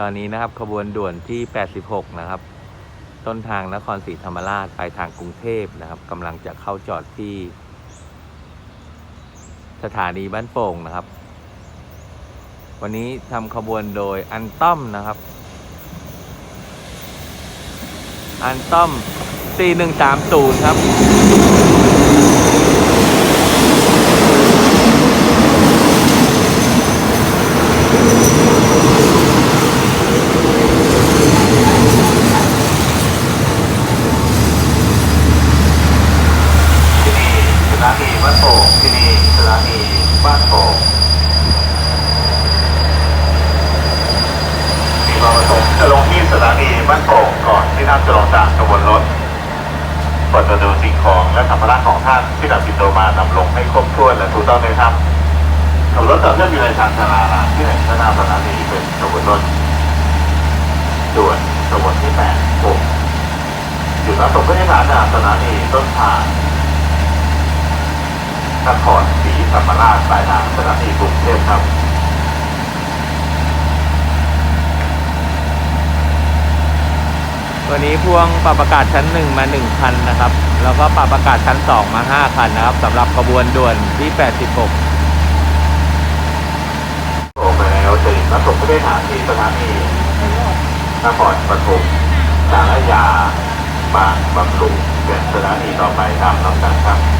ตอนนี้นะครับขบวนด่วนที่ 86 นะครับ ต้นทางนครศรีธรรมราชไปทางกรุงเทพนะครับกำลังจะเข้าจอดที่ สถานีบ้านโป่งนะครับ วันนี้ทำขบวนโดยอันต้อมนะครับ อันต้อม 4130 ครับ นี่สถานีบ้านโป่งที่นี่สถานีบ้านโป่งมีความประสงค์จะลงที่สถานีบ้านโป่งก่อนที่ท่านจะลงจากขบวนรถเปิดประตูสิ่งของและสัมภาระของท่านที่ดับบินโดมานำลงให้ครบถ้วนและถูกต้องเลยครับขบวนรถต่อเนื่องอยู่ในทางชาลาลาที่หนึ่งหน้าสถานีเป็นขบวนรถด่วนขบวนที่แปดหกจุดรับส่งผู้โดยสารจากสถานีต้นทาง นครศรีธรรมราชปลายทางสถานีกรุงเทพครับวันนี้พ่วงปรับอากาศชั้น 1 มา 1 คันนะครับ แล้วก็ปรับอากาศชั้น 2 มา 5 คันนะครับสำหรับขบวนด่วนที่ 86โอไปแล้วจะรับส่งผู้โดยสารที่สถานีนครปฐมสารยา บางบำรุงเป็นสถานีต่อไปตามลำดับครับ